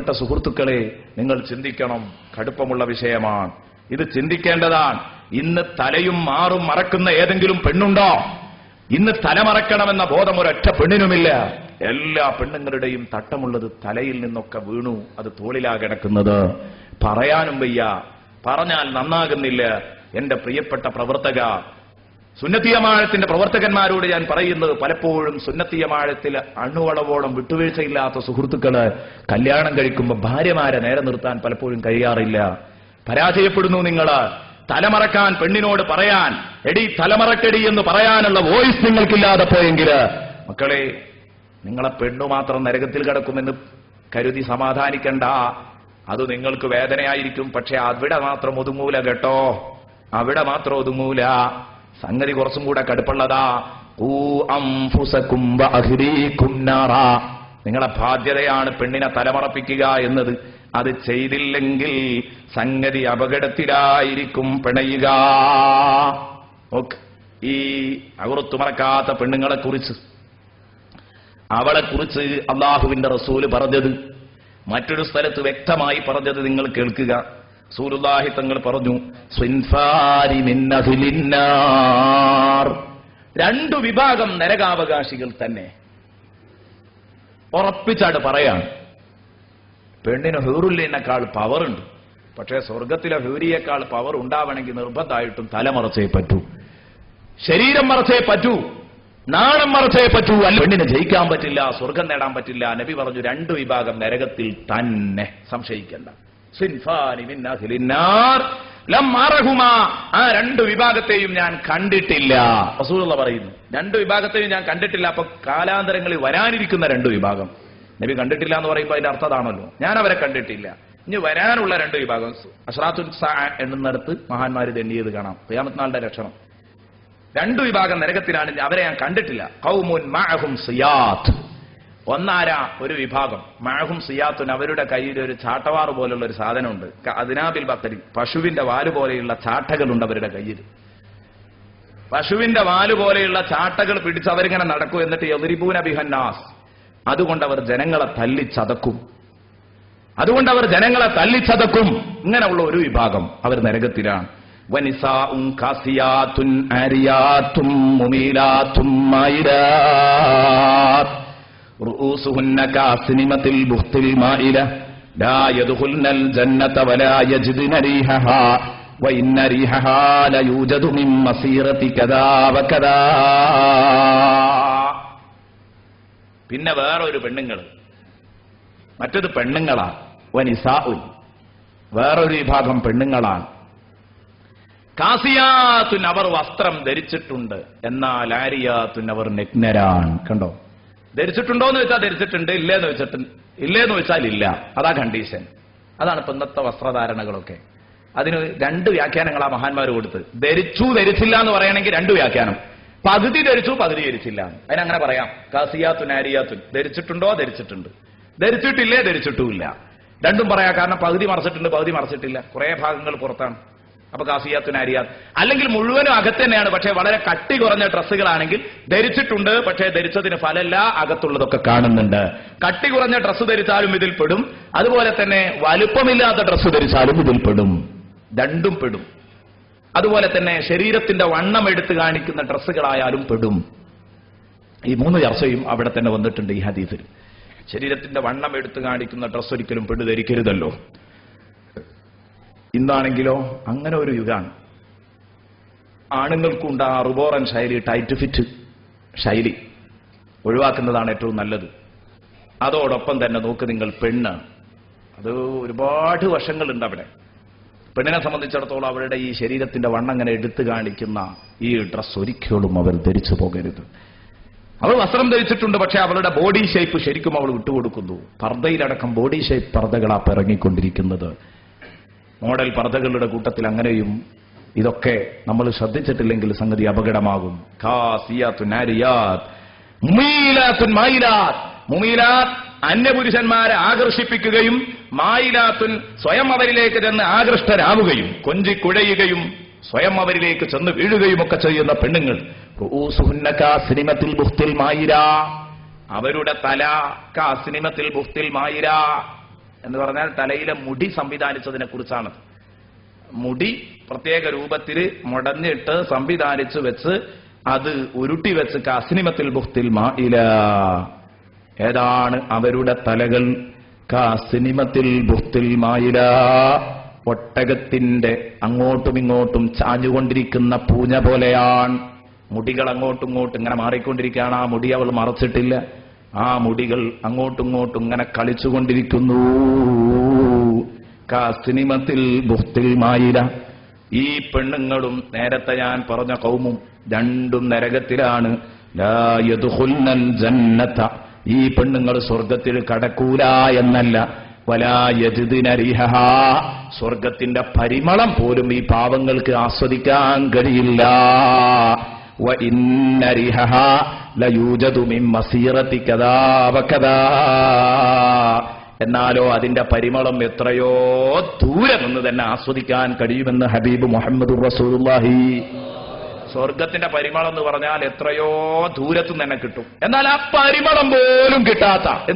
പ്രിയപ്പെട്ട സുഹൃത്തുക്കളെ നിങ്ങൾ ചിന്തിക്കണം. കടുപ്പമുള്ള വിഷയമാണ്. ഇത് ചിന്തിക്കേണ്ടതാണ്. ഇന്ന് തലയും മാറും മറക്കുന്ന ഏതെങ്കിലും പെണ്ണുണ്ടോ? ഇന്ന് തലമറക്കണമെന്ന ബോധം ഒരൊറ്റ പെണ്ണിനുമില്ല. എല്ലാ പെണ്ണുങ്ങളുടെയും തട്ടമുള്ളത് തലയിൽ നിന്നൊക്കെ വീണു അത് തോളിലാ കിടക്കുന്നത്. പറയാനും വയ്യ. പറഞ്ഞാൽ നന്നാകുന്നില്ല. എന്റെ പ്രിയപ്പെട്ട പ്രവർത്തക സുന്നത്തിയമാഴത്തിന്റെ പ്രവർത്തകന്മാരോട് ഞാൻ പറയുന്നത് പലപ്പോഴും സുന്നത്തിയമാഴത്തിൽ അണുവളവോളം വിട്ടുവീഴ്ചയില്ലാത്ത സുഹൃത്തുക്കൾ കല്യാണം കഴിക്കുമ്പോൾ ഭാര്യമാരെ നേരെ നിർത്താൻ പലപ്പോഴും കഴിയാറില്ല. പരാജയപ്പെടുന്നു നിങ്ങൾ തലമറക്കാൻ പെണ്ണിനോട് പറയാൻ എടി തലമറക്കടി എന്ന് പറയാനുള്ള വോയിസ് നിങ്ങൾക്കില്ലാതെ പോയെങ്കിൽ മക്കളെ നിങ്ങളെ പെണ്ണു മാത്രം നരകത്തിൽ കിടക്കുമെന്ന് കരുതി സമാധാനിക്കണ്ട. അത് നിങ്ങൾക്ക് വേദനയായിരിക്കും പക്ഷെ അവിടെ മാത്രം ഒതുങ്ങൂല കേട്ടോ. അവിടെ മാത്രം ഒതുങ്ങൂല. സംഗതി കുറച്ചും കൂടെ കടുപ്പുള്ളതാ. നിങ്ങളെ ബാധ്യതയാണ് പെണ്ണിനെ തലമറപ്പിക്കുക എന്നത്. അത് ചെയ്തില്ലെങ്കിൽ സംഗതി അപകടത്തിലായിരിക്കും പിണയുക. ഈ അകുറത്തു മറക്കാത്ത പെണ്ണുങ്ങളെ കുറിച്ച്. അവളെ കുറിച്ച് അള്ളാഹുവിന്റെ റസൂൽ പറഞ്ഞത് മറ്റൊരു സ്ഥലത്ത് വ്യക്തമായി പറഞ്ഞത് നിങ്ങൾ കേൾക്കുക. സൂലുല്ലാഹി തങ്ങൾ പറഞ്ഞു. രണ്ടു വിഭാഗം നരകാവകാശികൾ തന്നെ ഉറപ്പിച്ചാണ് പറയാണ്. പെണ്ണിന് ഹൂറുല്ലിനേക്കാൾ പവറുണ്ട് പക്ഷേ സ്വർഗത്തിലെ ഹൂരിയേക്കാൾ പവർ ഉണ്ടാവണമെങ്കിൽ നിർബന്ധമായിട്ടും തലമറച്ചേ പറ്റൂ. ശരീരം മറച്ചേ പറ്റൂ. നാണം മറച്ചേ പറ്റൂ. അല്ല പെണ്ണിനെ ജയിക്കാൻ പറ്റില്ല സ്വർഗം നേടാൻ പറ്റില്ല. നബി പറഞ്ഞു രണ്ടു വിഭാഗം നരകത്തിൽ തന്നെ. സംശയിക്കേണ്ട. ആ രണ്ട് വിഭാഗത്തെയും ഞാൻ കണ്ടിട്ടില്ല. റസൂലുള്ള പറയുന്നു. രണ്ട് വിഭാഗത്തെയും ഞാൻ കണ്ടിട്ടില്ല. അപ്പൊ കാലാന്തരങ്ങളിൽ വരാനിരിക്കുന്ന രണ്ട് വിഭാഗം. നബി കണ്ടിട്ടില്ല എന്ന് പറയുമ്പോൾ അതിന്റെ അർത്ഥം അതാണല്ലോ. ഞാൻ അവരെ കണ്ടിട്ടില്ല. ഇനി വരാനുള്ള രണ്ട് വിഭാഗം. അഷ്റാത്തുൽ എണ്ണുന്നിടത്ത് മഹാന്മാർ മഹാന്മാര് തെന്നിയത് കാണാം. പ്രിയാമത്നാളുടെ നാളുടെ ലക്ഷണം. രണ്ടു വിഭാഗം നരകത്തിലാണ് അവരെ ഞാൻ കണ്ടിട്ടില്ല. കൗമുൻ സിയാത്ത്. ഒന്നാര ഒരു വിഭാഗം. മഅഹും സിയാത്തുൻ അവരുടെ കയ്യിൽ ഒരു ചാട്ടവാറ് പോലുള്ള ഒരു സാധനമുണ്ട് അതിനാബിൽ ബക്കരി പശുവിന്റെ വാൽ പോലെയുള്ള ചാട്ടകളുണ്ട് അവരുടെ കയ്യിൽ. പശുവിന്റെ വാൽ പോലെയുള്ള ചാട്ടകൾ പിടിച്ച് അവരിങ്ങനെ നടക്കും എന്നിട്ട് എതിരിപൂന ബിഹന്നാസ് അതുകൊണ്ട് അവർ ജനങ്ങളെ തല്ലിച്ചതക്കും. അതുകൊണ്ട് അവർ ജനങ്ങളെ തല്ലിച്ചതക്കും. ഇങ്ങനെയുള്ള ഒരു വിഭാഗം അവർ നരകത്തിലാണ്. വനിസാഉം رؤوسهن كأسنمة البخت المائلة لا يدخلن الجنة ولا يجدن ريحها وإن ريحها ليوجد من مسيرة كذا وكذا പിന്നെ വേറൊരു പെണ്ണുങ്ങൾ മറ്റത് പെണ്ണുങ്ങളാണ് വനിസാഉൻ വേറൊരു വിഭാഗം പെണ്ണുങ്ങളാണ് കാസിയാത്തുൻ അവർ വസ്ത്രം ധരിച്ചിട്ടുണ്ട് എന്നാൽ ആരിയാത്തുൻ അവർ നഗ്നരാണ് കണ്ടോ ധരിച്ചിട്ടുണ്ടോ എന്ന് വെച്ചാൽ ധരിച്ചിട്ടുണ്ട് ഇല്ലേന്ന് വെച്ചിട്ട് ഇല്ലേന്ന് വെച്ചാൽ ഇല്ല. അതാ കണ്ടീഷൻ അതാണ് ഇപ്പൊ ഇന്നത്തെ വസ്ത്രധാരണകളൊക്കെ. അതിന് രണ്ട് വ്യാഖ്യാനങ്ങളാ മഹാന്മാർ കൊടുത്ത്. ധരിച്ചു ധരിച്ചില്ല എന്ന് പറയണമെങ്കിൽ രണ്ട് വ്യാഖ്യാനം. പകുതി ധരിച്ചു പകുതി ധരിച്ചില്ല. അതിനങ്ങനെ പറയാം. കാസിയാത്തുൻ ആരിയാത്തുൻ. ധരിച്ചിട്ടുണ്ടോ? ധരിച്ചിട്ടുണ്ട്. ധരിച്ചിട്ടില്ലേ? ധരിച്ചിട്ടുമില്ല. രണ്ടും പറയാം. കാരണം പകുതി മറച്ചിട്ടുണ്ട് പകുതി മറച്ചിട്ടില്ല. കുറെ ഭാഗങ്ങൾ പുറത്താണ്. അപ്പൊ കാസിയാത്തുൻ ആരിയാത്ത് അല്ലെങ്കിൽ മുഴുവനും അകത്ത് തന്നെയാണ് പക്ഷെ വളരെ കട്ടി കുറഞ്ഞ ഡ്രസ്സുകളാണെങ്കിൽ ധരിച്ചിട്ടുണ്ട് പക്ഷേ ധരിച്ചതിന് ഫലമല്ല അകത്തുള്ളതൊക്കെ കാണുന്നുണ്ട്. കട്ടി കുറഞ്ഞ ഡ്രസ്സ് ധരിച്ചാലും ഇതിൽ പെടും. അതുപോലെ തന്നെ വലുപ്പമില്ലാത്ത ഡ്രസ്സ് ധരിച്ചാലും ഇതിൽ പെടും. രണ്ടും പെടും. അതുപോലെ തന്നെ ശരീരത്തിന്റെ വണ്ണം എടുത്തു കാണിക്കുന്ന ഡ്രസ്സുകളായാലും പെടും. ഈ മൂന്ന് ചർച്ചയും അവിടെ തന്നെ വന്നിട്ടുണ്ട് ഈ ഹദീസിൽ. ശരീരത്തിന്റെ വണ്ണം എടുത്തു കാണിക്കുന്ന ഡ്രസ്സ് ഒരിക്കലും പെടുതരിക്കരുതല്ലോ ഇന്നാണെങ്കിലോ അങ്ങനെ ഒരു യുഗമാണ് ആണുങ്ങൾക്കുണ്ട് ആ റുബോറൻ ശൈലി ടൈറ്റ് ഫിറ്റ് ശൈലി ഒഴിവാക്കുന്നതാണ് ഏറ്റവും നല്ലത്. അതോടൊപ്പം തന്നെ നോക്ക് നിങ്ങൾ പെണ്ണ്. അത് ഒരുപാട് വശങ്ങളുണ്ട് അവിടെ. പെണ്ണിനെ സംബന്ധിച്ചിടത്തോളം അവരുടെ ഈ ശരീരത്തിന്റെ വണ്ണം അങ്ങനെ എടുത്തു കാണിക്കുന്ന ഈ ഡ്രസ് ഒരിക്കലും അവർ ധരിച്ചു പോകരുത്. അവൾ വസ്ത്രം ധരിച്ചിട്ടുണ്ട് പക്ഷെ അവളുടെ ബോഡി ഷേപ്പ് ശരിക്കും അവൾ വിട്ടുകൊടുക്കുന്നു. പർദ്ദയിലടക്കം ബോഡി ഷേപ്പ് പർദ്ദകളാ പിറങ്ങിക്കൊണ്ടിരിക്കുന്നത്. മോഡൽ പർദ്ധകളുടെ കൂട്ടത്തിൽ അങ്ങനെയും ഇതൊക്കെ നമ്മൾ ശ്രദ്ധിച്ചിട്ടില്ലെങ്കിൽ സംഗതി അപകടമാകും. അന്യപുരുഷന്മാരെ ആകർഷിപ്പിക്കുകയും മായിലാത്തുൻ സ്വയം അവരിലേക്ക് ചെന്ന് ആകൃഷ്ടരാവുകയും കൊഞ്ചിക്കുഴയുകയും സ്വയം അവരിലേക്ക് ചെന്ന് വീഴുകയും ഒക്കെ ചെയ്യുന്ന പെണ്ണുങ്ങൾ. അവരുടെ തല കാസിനിമത്തിൽ ബുഹ്തിൽ മായിര. എന്ന് പറഞ്ഞാൽ തലയിലെ മുടി സംവിധാനിച്ചതിനെ കുറിച്ചാണ്. മുടി പ്രത്യേക രൂപത്തിൽ മുടഞ്ഞിട്ട് സംവിധാനിച്ച് വെച്ച് അത് ഉരുട്ടി വെച്ച് കാസിനിമത്തിൽ ബുഹ്തിൽ മായില ഏതാണ് അവരുടെ തലകൾ? കാസിനിമത്തിൽ ബുഹ്തിൽ മായില ഒട്ടകത്തിന്റെ അങ്ങോട്ടും ഇങ്ങോട്ടും ചാഞ്ഞുകൊണ്ടിരിക്കുന്ന പൂഞ്ഞ പോലെയാണ്. മുടികൾ അങ്ങോട്ടും ഇങ്ങോട്ടും ഇങ്ങനെ മാറിക്കൊണ്ടിരിക്കുകയാണ്. ആ മുടി അവൾ മറച്ചിട്ടില്ല. ആ മുടികൾ അങ്ങോട്ടും ഇങ്ങോട്ടും ഇങ്ങനെ കളിച്ചുകൊണ്ടിരിക്കുന്നു. കാസിനിമത്തിൽ ബുഹ്തിൽ മായില. ഈ പെണ്ണുങ്ങളും നേരത്തെ ഞാൻ പറഞ്ഞ കൗമും രണ്ടും നരകത്തിലാണ്. ലാ യദ്ഖുൽനൽ ജന്നത. ഈ പെണ്ണുങ്ങൾ സ്വർഗത്തിൽ കടക്കൂല എന്നല്ല. വലായജിദിനരിഹ സ്വർഗത്തിന്റെ പരിമളം പോലും ഈ പാവങ്ങൾക്ക് ആസ്വദിക്കാൻ കഴിയില്ല. എന്നാലോ അതിന്റെ പരിമളം എത്രയോ ദൂരെ നിന്ന് തന്നെ ആസ്വദിക്കാൻ കഴിയുമെന്ന് ഹബീബ് മുഹമ്മദ് റസൂലുള്ളാഹി. സ്വർഗത്തിന്റെ പരിമളം എന്ന് പറഞ്ഞാൽ എത്രയോ ദൂരത്തു തന്നെ കിട്ടും. എന്നാൽ ആ പരിമളം പോലും കിട്ടാത്ത